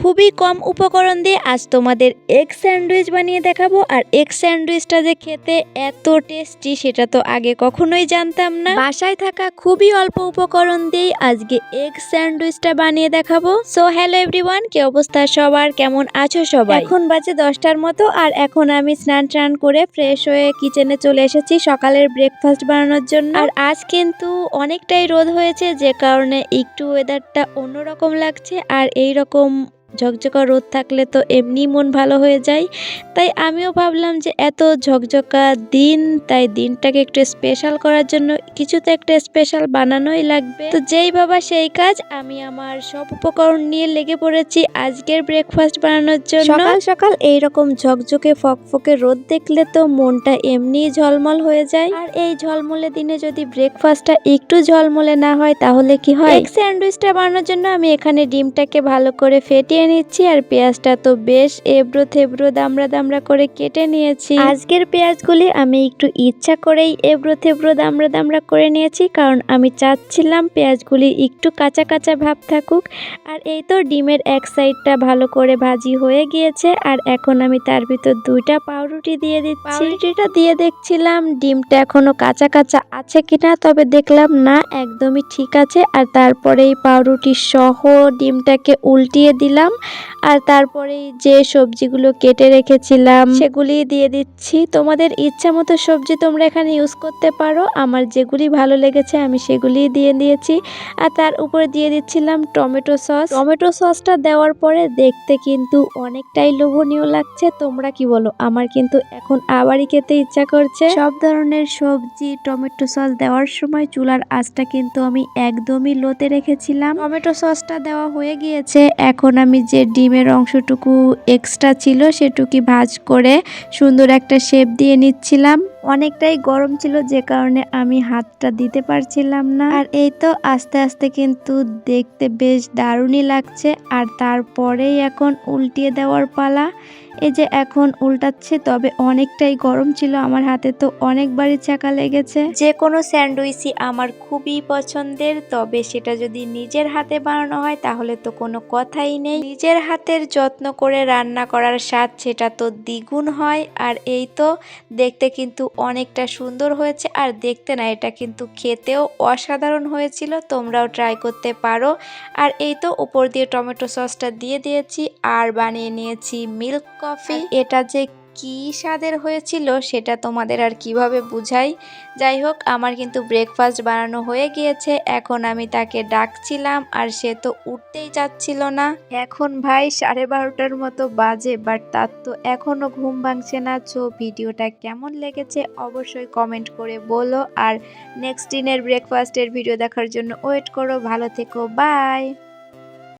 খুবই কম উপকরণ দিয়ে আজ তোমাদের এগ স্যান্ডউইচ বানিয়ে দেখাবো। আর এগ স্যান্ডউইচটা যে খেতে এত টেস্টি সেটা তো আগে কখনোই জানতাম না। বাসায় থাকা খুবই অল্প উপকরণ দিয়ে আজকে এগ স্যান্ডউইচটা বানিয়ে দেখাবো। সো হ্যালো এভরিওয়ান কি অবস্থা সবার? কেমন আছো সবাই? এখন বাজে দশটার মতো, আর এখন আমি স্নান টান করে ফ্রেশ হয়ে কিচেনে চলে এসেছি সকালের ব্রেকফাস্ট বানানোর জন্য। আর আজ কিন্তু অনেকটাই রোদ হয়েছে, যে কারণে একটু ওয়েদারটা অন্যরকম লাগছে। আর এই রকম ঝকঝকা রোদ থাকলে তো এমনি মন ভালো হয়ে যায়। তাই আমিও ভাবলাম যে এত ঝকঝকা দিন তাই দিনটাকে একটু স্পেশাল করার জন্য কিছু তো একটা স্পেশাল বানানোই লাগবে। তো যেই বাবা সেই কাজ আমি আমার সব উপকরণ নিয়ে লেগে পড়েছি আজকের ব্রেকফাস্ট বানানোর জন্য। সকাল সকাল এইরকম ঝকঝকে ফকফকে রোদ দেখলে তো মনটা এমনি ঝলমল হয়ে যায়। আর এই ঝলমলে দিনে যদি ব্রেকফাস্টটা একটু ঝলমলে না হয় তাহলে কি হয়? এগ স্যান্ডউইচটা বানানোর জন্য আমি এখানে ডিমটাকে ভালো করে ফেটিয়ে নিচ্ছি আর পেঁয়াজটা তো বেশ এবড়ো থেবড়ো দামড়া দামড়া করে কেটে নিয়েছি। আজকের পেঁয়াজগুলি আমি একটু ইচ্ছা করেই এবড়ো থেবড়ো দামড়া দামড়া করে নিয়েছি, কারণ আমি চাচ্ছিলাম পেঁয়াজগুলি একটু কাঁচা কাঁচা ভাব থাকুক। আর এই তো ডিমের এক সাইডটা ভালো করে ভাজি হয়ে গিয়েছে, আর এখন আমি তার ভিতর দুইটা পাউরুটি দিয়ে দিচ্ছি। পাউরুটিটা দিয়ে দেখছিলাম ডিমটা এখনও কাঁচা কাঁচা আছে কিনা, তবে দেখলাম না, একদমই ঠিক আছে। আর তারপরে এই পাউরুটি সহ ডিমটাকে উল্টিয়ে দিলাম। আর তারপরে যে সবজিগুলো কেটে রেখেছিলাম, সেগুলি দিয়ে দিচ্ছি। তোমাদের ইচ্ছা মতো সবজি তোমরা এখানে ইউজ করতে পারো। আমার যেগুলি ভালো লেগেছে আমি সেগুলি দিয়ে দিয়েছি। আর তার উপরে দিয়ে দিচ্ছিলাম টমেটো সস। টমেটো সসটা দেওয়ার পরে দেখতে কিন্তু অনেকটাই লোভনীয় লাগছে। তোমরা কি বলো? আমার কিন্তু এখন আবারই খেতে ইচ্ছা করছে। সব ধরনের সবজি টমেটো সস দেওয়ার সময় চুলার আঁচটা কিন্তু আমি একদমই লোতে রেখেছিলাম। টমেটো সসটা দেওয়া হয়ে গিয়েছে। এখন আমি যে ডিমের অংশটুকু এক্সট্রা ছিল সেটুকি ভাজ করে সুন্দর একটা শেপ দিয়ে নিচ্ছিলাম। অনেকটাই গরম ছিল যে কারণে আমি হাতটা দিতে পারছিলাম না। আর এই তো আস্তে আস্তে কিন্তু দেখতে বেশ দারুণই লাগছে। আর তারপরেই এখন উল্টিয়ে দেওয়ার পালা। এই যে এখন উল্টাচ্ছে, তবে অনেকটাই গরম ছিল আমার হাতে তো অনেকবারই চাকা লেগেছে। যে কোনো স্যান্ডউইচই আমার খুবই পছন্দের, তবে সেটা যদি নিজের হাতে বানানো হয় তাহলে তো কোনো কথাই নেই। নিজের হাতের যত্ন করে রান্না করার স্বাদ সেটা তো দ্বিগুণ হয়। আর এই তো দেখতে কিন্তু অনেকটা সুন্দর হয়েছে আর দেখতে না এটা কিন্তু খেতেও অসাধারণ হয়েছিল তোমরাও ট্রাই করতে পারো। আর এই তো উপর দিয়ে টমেটো সসটা দিয়ে দিয়েছি আর বানিয়ে নিয়েছি মিল্ক কফি এটা যে কি স্বাদের হয়েছিল সেটা তোমাদের আর কীভাবে বুঝাই? যাই হোক, আমার কিন্তু ব্রেকফাস্ট বানানো হয়ে গিয়েছে। এখন আমি তাকে ডাকছিলাম আর সে তো উঠতেই চাচ্ছিল না। এখন ভাই সাড়ে বারোটার মতো বাজে বাট তার তো এখনও ঘুম ভাঙছে না। সো ভিডিওটা কেমন লেগেছে অবশ্যই কমেন্ট করে বলো। আর নেক্সট দিনের ব্রেকফাস্টের ভিডিও দেখার জন্য ওয়েট করো। ভালো থেকো বাই